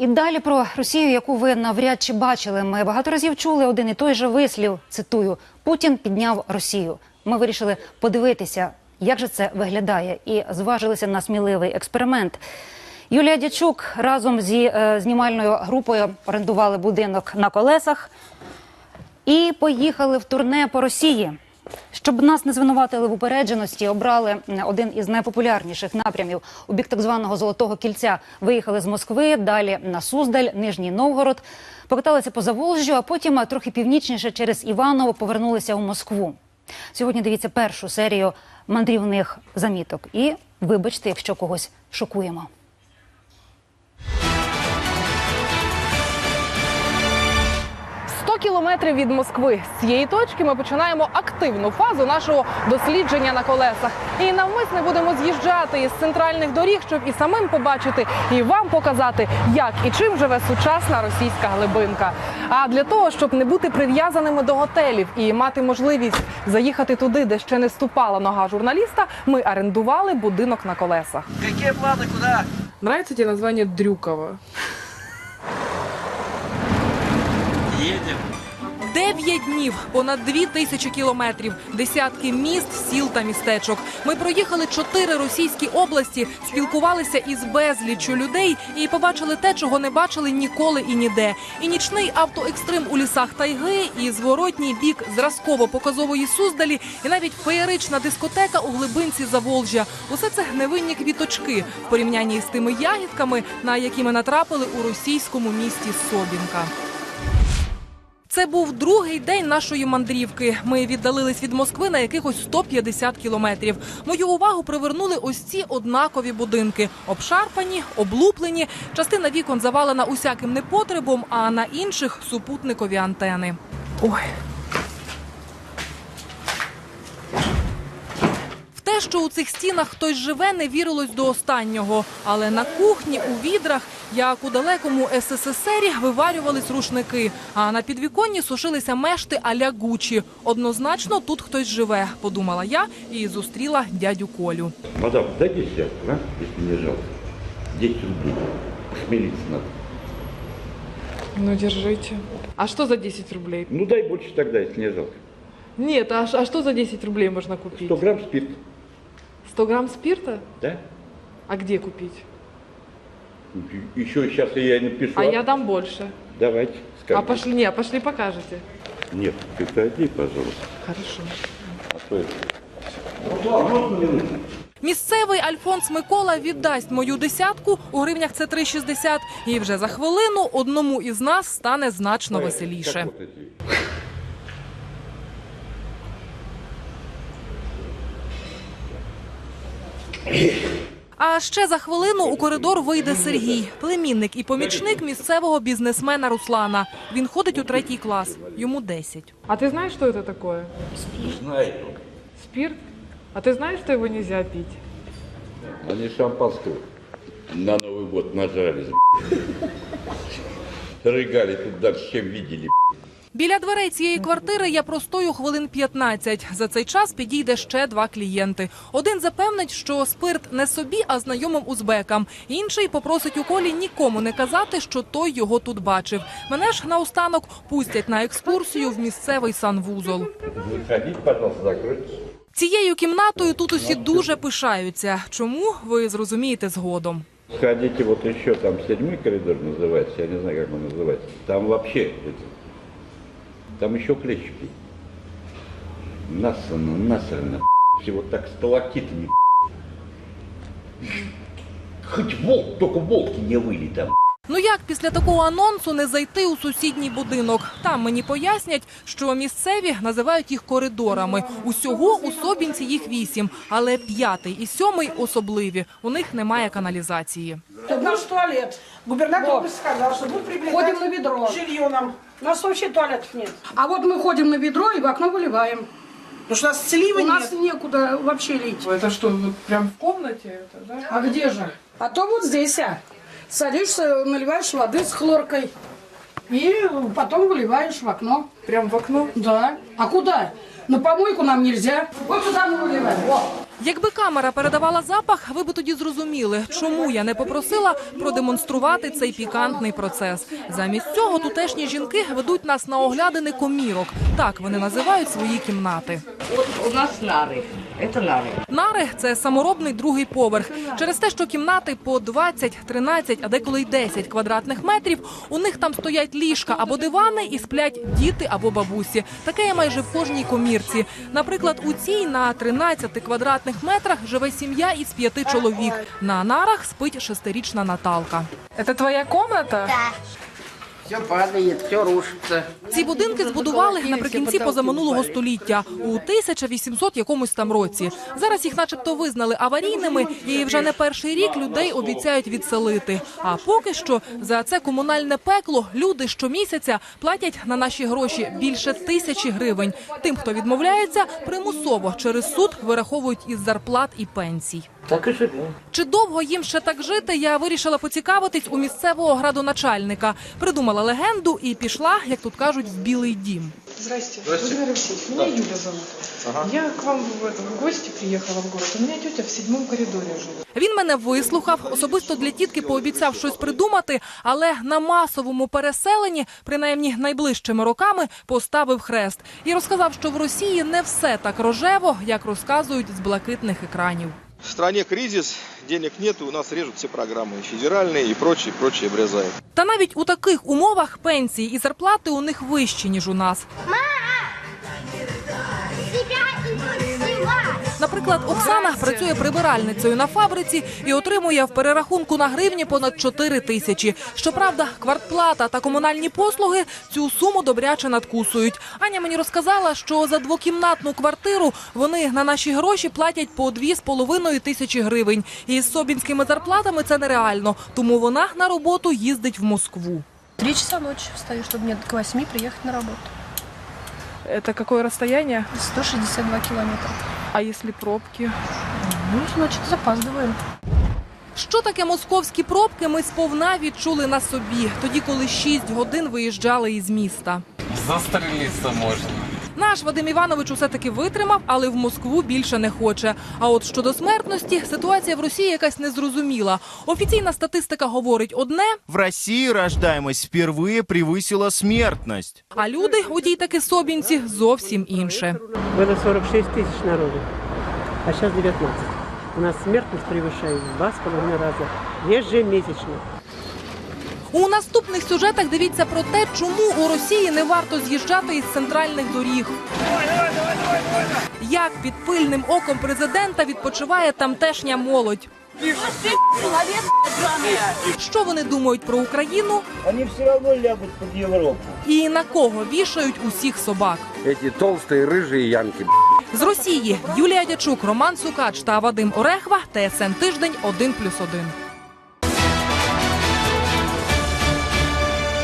і далі про Росію, яку ви навряд чи бачили. Ми багато разів чули один і той же вислів. Цитую: Путін підняв Росію. Ми вирішили подивитися, як же це виглядає, і зважилися на сміливий експеримент. Юлія Дячук разом зі е, знімальною групою орендували будинок на колесах і поїхали в турне по Росії. Щоб нас не звинуватили в упередженості, обрали один із найпопулярніших напрямів у бік так званого Золотого кільця. Виїхали з Москви, далі на Суздаль, Нижній Новгород, покаталися по Заволжжю, а потім трохи північніше через Іваново повернулися у Москву. Сьогодні дивіться першу серію мандрівних заміток. І вибачте, якщо когось шокуємо. – 100 кілометрів від Москви. З цієї точки ми починаємо активну фазу нашого дослідження на колесах. І навмисне будемо з'їжджати із центральних доріг, щоб і самим побачити, і вам показати, як і чим живе сучасна російська глибинка. А для того, щоб не бути прив'язаними до готелів і мати можливість заїхати туди, де ще не ступала нога журналіста, ми орендували будинок на колесах. Какие планы, куда? Нравится тебе название Дрюкова? Едем. Дев'ять днів, понад дві тисячі кілометрів, десятки міст, сіл та містечок. Ми проїхали чотири російські області, спілкувалися із безліччю людей і побачили те, чого не бачили ніколи і ніде. І нічний автоекстрим у лісах тайги, і зворотній бік зразково-показової суздалі, і навіть феєрична дискотека у глибинці Заволжя. Усе це невинні квіточки в порівнянні з тими ягідками, на які ми натрапили у російському місті Собінка. Це був другий день нашої мандрівки. Ми віддалились від Москви на якихось 150 кілометрів. Мою увагу привернули ось ці однакові будинки: обшарпані, облуплені. Частина вікон завалена усяким непотребом, а на інших супутникові антени. Ой, те, що у цих стінах хтось живе, не вірилось до останнього. Але на кухні у відрах, як у далекому СССРі, виварювались рушники. А на підвіконні сушилися мешти аля Гучі. Однозначно тут хтось живе, подумала я і зустріла дядю Колю. Мадам, дай десятку, а, если не жалко. 10 рублей. Смириться надо. ну держите. А что за 10 рублей? Ну дай больше тогда, если не жалко. Нет, а, а что за 10 рублей можно купить? 100 грамм спирт, 100 грамм спирта? да? А где купить? Еще сейчас я напишу. А я дам больше. Давайте, А скажем. пошли, не, пошли покажете. Нет, ты отойди, пожалуйста. Хорошо. А то это... Місцевий Альфонс Микола віддасть мою десятку у гривнях це 3,60, і вже за хвилину одному із нас стане значно веселіше. А ще за хвилину у коридор вийде Сергій, племінник і помічник місцевого бізнесмена Руслана. Він ходить у третій клас, йому 10. А ты знаешь, что это такое? Знаю. Спирт? А ты знаешь, что его нельзя пить? Они шампанского на Новый год нажрались. Рыгали тут дальше, чем видели. Біля дверей цієї квартири я простою хвилин 15. За цей час підійде ще два клієнти. Один запевнить, що спирт не собі, а знайомим узбекам. Інший попросить у колі нікому не казати, що той його тут бачив. Мене ж наостанок пустять на екскурсію в місцевий санвузол. Выходите, пожалуйста, закройте. Цією кімнатою тут усі дуже пишаються. Чому ви зрозумієте згодом? Сходите, вот еще там седьмой коридор называется, я не знаю, как он называется. Там вообще, это, там еще клещики. Насрано, насрано, всего так сталактитами. Хоть волк, только волки не выли там. Ну як після такого анонсу не зайти у сусідній будинок? Там мені пояснять, що місцеві називають їх коридорами. Усього у Собінці їх вісім, але п'ятий і сьомий особливі. У них немає каналізації. Это наш туалет. Губернатор что будет привлекать Ходим жилье нам. У нас вообще туалетов нет. А вот мы ходим на ведро и в окно выливаем. Потому что у нас сливы У нас нет. некуда вообще лить. Это что, вот прям в комнате это, да? А где же? А то вот здесь, а. Садишься, наливаешь воды с хлоркой. И потом выливаешь в окно. Прям в окно? Да. А куда? На помойку нам нельзя. Вот сюда мы выливаем. Вот. Якби камера передавала запах, ви б тоді зрозуміли, чому я не попросила продемонструвати цей пікантний процес. Замість цього тутешні жінки ведуть нас на оглядини комірок. Так вони називають свої кімнати. От у нас нары. Это нары. Нари це саморобний другий поверх. Через те, що кімнати по 20, 13, а деколи й 10 квадратних метрів. У них там стоять ліжка або дивани і сплять діти або бабусі. Таке є майже в кожній комірці. Наприклад, у цій на 13 квадратних метрах живе сім'я із п'яти чоловік. На нарах спить шестирічна Наталка. Це твоя комната? Все падает, все рушится. Ці будинки збудували наприкінці позаминулого століття у 1800 якомусь там році. Зараз їх, начебто, визнали аварійними, і вже не перший рік людей обіцяють відселити. А поки що за це комунальне пекло люди щомісяця платять на наші гроші більше тисячі гривень. Тим, хто відмовляється, примусово через суд вираховують із зарплат і пенсій. Так и живем. Чи довго їм ще так жити? Я вирішила поцікавитись у місцевого градоначальника. Придумала легенду і пішла, як тут кажуть, в білий дім. Здрасте. Владимир Алексеевич, меня Юля зовут. Я к вам в, это, в гости приехала в город. У меня тетя в седьмом коридоре живет. Він мене вислухав, особисто для тітки пообіцяв щось придумати, але на масовому переселенні, принаймні найближчими роками, поставив хрест і розказав, що в Росії не все так рожево, як розказують з блакитних екранів. В стране кризис, денег нет, у нас режут все программы, и федеральные и прочие, прочие обрезают. Та навіть у таких умовах пенсії і зарплати у них вищі ніж у нас. Наприклад, Оксана працює прибиральницею на фабриці і отримує в перерахунку на гривні понад 4 тисячі. Щоправда, квартплата та комунальні послуги цю суму добряче надкусують. Аня мені розказала, що за двокімнатну квартиру вони на наші гроші платять по 2,5 тисячі гривень. І з собінськими зарплатами це нереально. Тому вона на роботу їздить в Москву. Три часа ночи встаю, чтобы мне к восьми приехать на работу. Это какое расстояние? 162 километра. А если пробки? Ну, значит, запаздываем. Що таке московські пробки, ми сповна відчули на собі, тоді, коли 6 годин виїжджали із міста. Застрелитися можно. Наш Вадим Іванович усе таки витримав, але в Москву більше не хоче. А от щодо смертності, ситуація в Росії якась незрозуміла. Офіційна статистика говорить одне, В России рождаемость впервые превысила смертность. а люди у тій таки собінці зовсім інше. Было 46 тысяч народу, а сейчас 19. У нас смертность превышает в два с половиной раза ежемесячно. У наступних сюжетах дивіться про те, чому у Росії не варто з'їжджати із центральних доріг. Як під пильним оком президента відпочиває тамтешня молодь. Що вони думають про Україну Они все равно лягут под Европу. і на кого вішають усіх собак? Эти толстые рыжие янки. З Росії Юлія Дячук, Роман Сукач та Вадим Орехва. ТСН тиждень 1+,1.